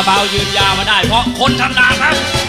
าเปายืนยาวมาได้ เพราะคนชำนาญครับ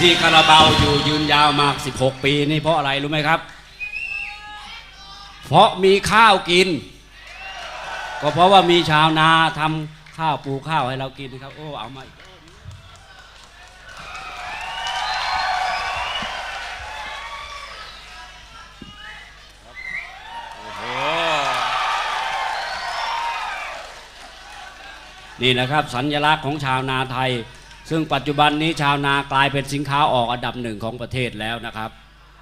ที่คาราบาวอยู่ยืนยาวมาก16 ปีนี่เพราะอะไรรู้ไหมครับ เพราะมีข้าวกิน ก็เพราะว่ามีชาวนาทำข้าวปูข้าวให้เรากินครับ โอ้เอามานี่นะครับสัญลักษณ์ของชาวนาไทย ซึ่งปัจจุบันนี้ชาวนากลายเป็นสินค้าออกอันดับหนึ่งของประเทศแล้วนะครับ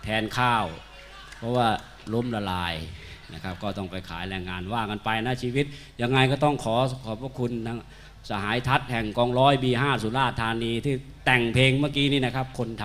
แทนข้าว เพราะว่าล้มละลายนะครับ ก็ต้องไปขายแรงงานว่ากันไปนะชีวิต ยังไงก็ต้องขอขอบพระคุณทั้งสหายทัศแห่งกองร้อยบีห้าสุราษฎร์ธานีที่แต่งเพลงเมื่อกี้นี่นะครับคนทำ